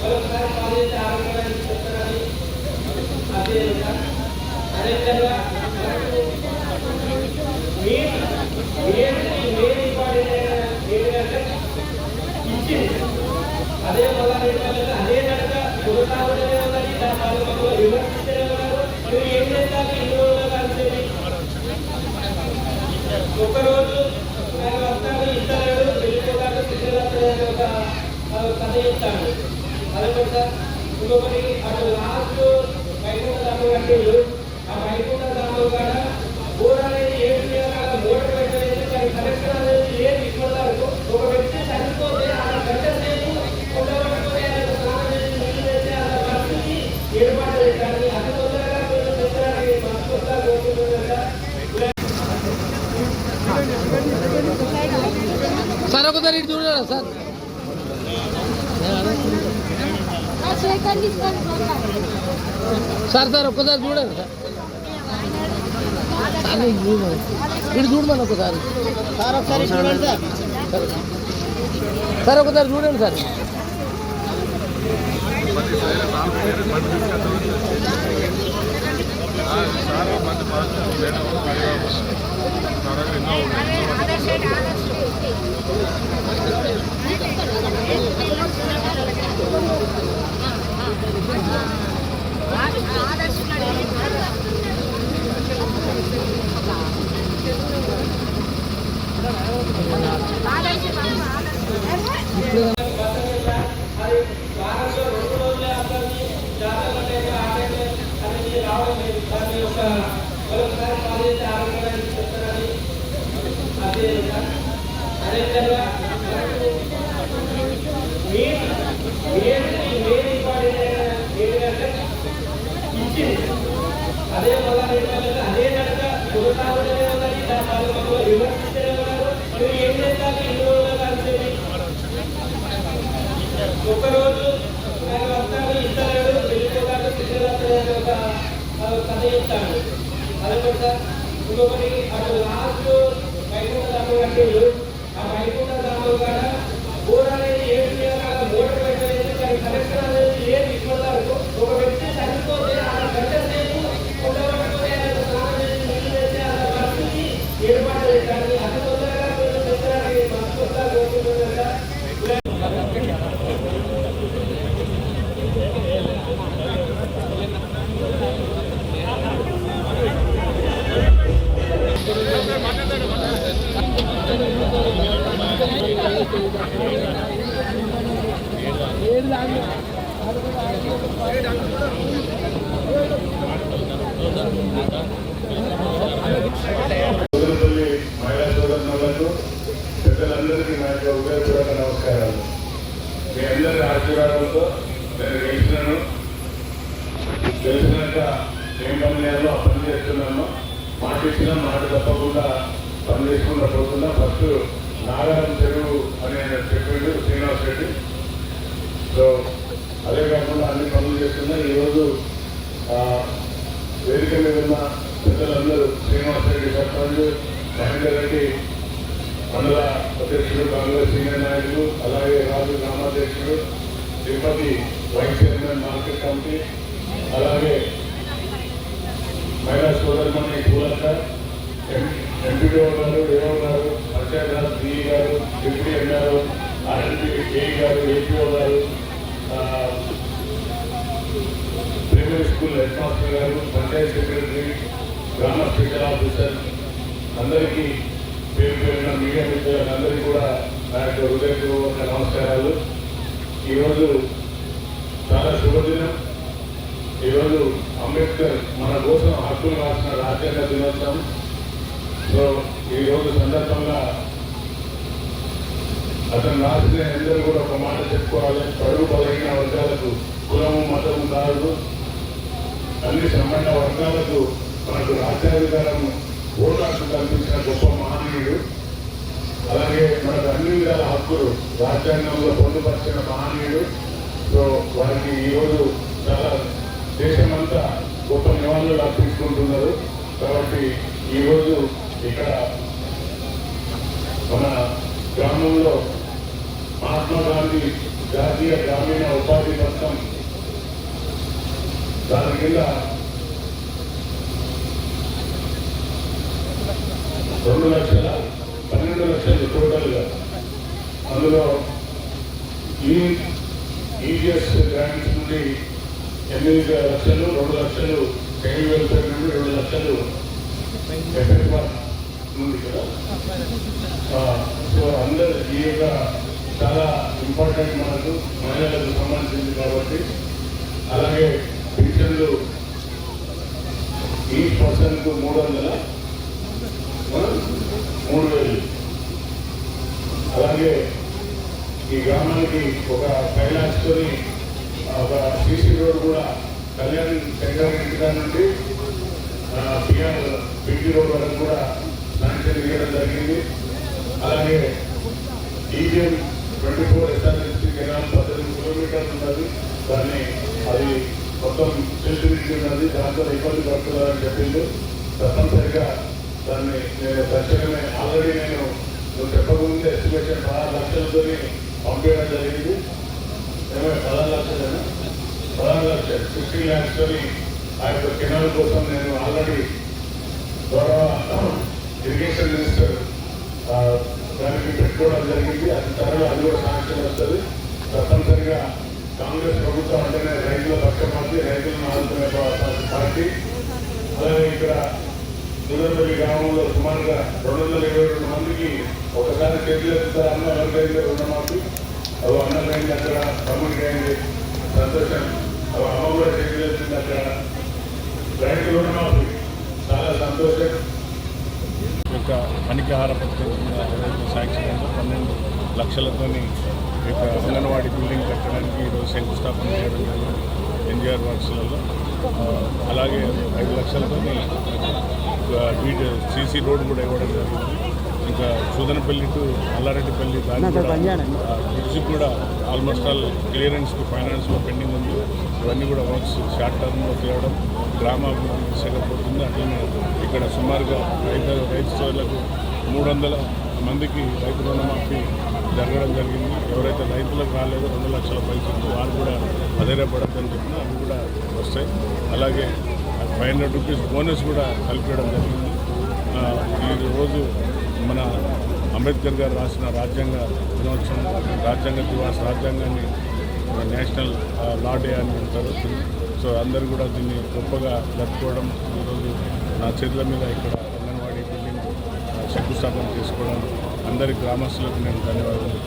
మరొకసారి కాలేజీ చెప్తారని అదే అదేవిధంగా మెయిన్ మెయిన్ ఇంపార్టెంట్ ఏంటంటే ఇచ్చింది అదే మళ్ళా అదే కనుక కొనసాగుతూనే ఉన్నది దాని వల్ల మమ్మల్ని విమర్శిస్తూనే ఉన్నారు ఏం ఇన్ని రోజులు కలిసేది ఒకరోజు ఒక కథ అదొకటి సార్ ఇంకొకటి లాస్ట్ వైకుంఠ ఆ వైకుంఠ అనేది చేయాలి పెట్టలేదు దాని అనేది ఒక వ్యక్తి చనిపోతే ఆ గంట సేపు ఉండబట్టుకొని ఆయన స్నానం చేసి నీళ్ళు చేసి ఆ పరిస్థితి తొందరగా కొంచెం సార్ ఒకసారి చూడాలి సార్. సార్ సార్ ఒక్కసారి చూడండి సార్. సార్ ఇటు చూడమని ఒకసారి. సార్ ఒకసారి చూడండి సార్. సరే. సార్ ఒకసారి చూడండి సార్. అది వారంలో రెండు రోజులే అందరినీ జాతరలో లేదు ఆటలు అనేది రావడం లేదు దాన్ని ఒక మరొకసారి కాలేజీ ఆరోగ్యానికి చెప్తారని అదే అదేవిధంగా మనకు మెయిన్ ఏంటంటే ఇచ్చింది అదే మళ్ళా అదే కనుక కొనసాగుతూనే ఉన్నది దాని వల్ల విమర్శిస్తూనే ఉన్నారు నువ్వు ఏం రోజులు కలిసేది ఒకరోజు ఇస్తాడు వెళ్ళిపోతాడు ఒక కథ చెప్తాడు అదొకటి సార్ ఇంకొకటి అటు లాస్ట్ వైకుంఠ ధామం కట్టిండు ఆ వైకుంఠ ధామం కాడ బోర్ అనేది ఏడు చేయాలి మోటార్ పెట్టలేదు దాని కనెక్షన్ అనేది లేదు ఇప్పటి వరకు ఒక వ్యక్తి చనిపోతే ఆ గంట సేపు ఉండబట్టుకొని ఆయన స్నానం చేసి నీళ్ళు చేసి ఆ పరిస్థితి ఏర్పడ్డది కానీ అతి తొందరగా కొంచెం పెట్టడానికి మనస్ఫూర్తిగా కోరుకుంటున్నాను సార్ సోదరుపల్లి మహిళా సోదరులకు పెద్దలందరికీ నా యొక్క హృదయపూర్వక నమస్కారాలు మీ అందరి ఆశీర్వాదంతో నేను గెలిచినాను గెలిచినాక ఏం పని పని చేస్తున్నాను మాట ఇచ్చిన మాట తప్పకుండా పని చేసుకుంటూ పోతున్నా ఫస్ట్ నాగారం చెరువు అని చెప్పిండు శ్రీనివాస్ రెడ్డి సో అదే కాకుండా అన్ని పనులు చేస్తున్నా ఈరోజు ఆ, వేదిక మీద ఉన్న పెద్దలందరూ శ్రీనివాస్ రెడ్డి సర్పంచ్ మహేందర్ రెడ్డి మండల అధ్యక్షుడు కాంగ్రెస్ సీనియర్ నాయకులు అలాగే Raju గ్రామాధ్యక్షుడు Tirupati vice chairman market committee అలాగే గ్రామ స్పెషల్ ఆఫీసర్ అందరికీ పేరు పేరున మీడియా మిత్రులకు అందరికీ కూడా నా యొక్క హృదయపూర్వక నమస్కారాలు. ఈరోజు చాలా శుభదినం. ఈరోజు అంబేద్కర్ మన కోసం హక్కులు రాసిన రాజ్యాంగ దినోత్సవం. సో ఈ రోజు సందర్భంగా అతను రాసిన అందరూ కూడా ఒక మాట చెప్పుకోవాలి. పరుగు బలహీన వర్గాలకు కులము మతము కాదు. అన్ని సంబంధ వర్గాలకు మనకు రాజ్యాధికారం ఓటు హక్కు కల్పించిన గొప్ప మహనీయుడు. అలాగే మనకు అన్ని విధాల హక్కులు రాజ్యాంగంలో పొందుపరిచిన మహనీయుడు. సో వారికి ఈరోజు చాలా దేశమంతా గొప్ప నివాళులు అర్పించుకుంటున్నారు. కాబట్టి ఈరోజు ఇక్కడ మన గ్రామంలో మహాత్మా గాంధీ జాతీయ గ్రామీణ ఉపాధి పథకం దాని కింద రెండు లక్షల పన్నెండు లక్షలు టోటల్గా అందులో ఈ ఈజిఎస్ గ్రాంట్స్ నుండి ఎనిమిది లక్షలు రెండు లక్షలు చైల్డ్ వెల్ఫేర్ నుండి రెండు లక్షలు నుండి కదా. సో అందరు ఈ యొక్క చాలా ఇంపార్టెంట్ మనకు మహిళలకు సంబంధించింది కాబట్టి అలాగే పెన్షన్లు ఈ పర్సన్కు మూడు వందల మూడు వేలు అలాగే ఈ గ్రామానికి ఒక కైలాస్తోని ఒక సీసీ రోడ్ కూడా కళ్యాణ్ శంకర్ ఇంటి కాడ నుండి బిఆర్ బీటీ రోడ్ వరకు కూడా శాంక్షన్ చేయడం జరిగింది. అలాగే EGM twenty four SRSC canal పద్దెనిమిది కిలోమీటర్లు ఉన్నది. దాన్ని అది మొత్తం సెల్ఫినిటీ ఉన్నది. దాంతో ఇబ్బంది పడుతున్నారని చెప్పింది తప్పనిసరిగా దాన్ని నేను ఖచ్చితంగా ఆల్రెడీ నేను నువ్వు చెప్పకముందే ఎస్టిమేషన్ పదహారు లక్షలతో పంపించడం జరిగింది. ఏమో పదహారు లక్షలేనా? పదహారు లక్షలు. ఫిఫ్టీ ల్యాక్స్ ఆ యొక్క కెనాల్ కోసం నేను ఆల్రెడీ గౌరవ ఇరిగేషన్ మినిస్టర్ దానికి పెట్టుకోవడం జరిగింది. అది త్వరలో అది కూడా శాంక్షన్ వస్తుంది. తప్పనిసరిగా కాంగ్రెస్ ప్రభుత్వం అంటేనే రైతుల పక్షపాతి రైతులను ఆదుకునే పార్టీ. అలాగే ఇక్కడ దుర్గపల్లి గ్రామంలో సుమారుగా రెండు వందల ఇరవై రెండు మందికి ఒకసారి చేతులు ఎత్తుతారు? అన్న ఎవరికైతే రుణమాఫీ అవి అన్నమైంది అక్కడ తమ్ముడికి అయింది సంతోషం. అవి అమ్మ కూడా చేతులు ఎత్తుంది అక్కడ. రైతు రుణమాఫీ చాలా సంతోషం. యొక్క పనికిహార పథకం కింద శాంక్షన్ పన్నెండు లక్షలతోని ఈ అంగన్వాడీ బిల్డింగ్ కట్టడానికి ఈరోజు శంకుస్థాపన చేయడం జరిగింది. ఎన్జిఆర్ వర్క్స్లలో. అలాగే ఐదు లక్షలతోని సీసీ రోడ్ కూడా ఇవ్వడం జరిగింది. ఇంకా సూదనపల్లి టు అల్లారెడ్డిపల్లి దాని బ్రిడ్జ్ కూడా ఆల్మోస్ట్ ఆల్ క్లియరెన్స్కి ఫైనాన్స్లో పెండింగ్ ఉంది. ఇవన్నీ కూడా వర్క్స్ షార్ట్ టర్మ్లో చేయడం గ్రామాభివృద్ధి దిశగా పోతుంది అట్లనే ఇక్కడ సుమారుగా రైతు రైతు సోదరులకు మూడు వందల మందికి రైతు రుణమాఫీ జరగడం జరిగింది. ఎవరైతే రైతులకు రాలేదో రెండు లక్షల పైసలు వారు కూడా అధైర్యపడద్దని చెప్పిన అవి కూడా వస్తాయి. అలాగే ఫైవ్ హండ్రెడ్ రూపీస్ బోనస్ కూడా కలిపేయడం జరిగింది. ఈరోజు ఈ రోజు మన అంబేద్కర్ గారు రాసిన రాజ్యాంగ దినోత్సవం రాజ్యాంగ దివాస్ రాజ్యాంగాన్ని నేషనల్ లా డే అని అంటారు. సో అందరు కూడా దీన్ని గొప్పగా జరుపుకోవడం ఈరోజు నా చేతుల మీద ఇక్కడ అంగన్వాడీ బిల్డింగ్ ఆ, శంకుస్థాపన చేసుకోవడం అందరి గ్రామస్తులకు నేను ధన్యవాదాలు.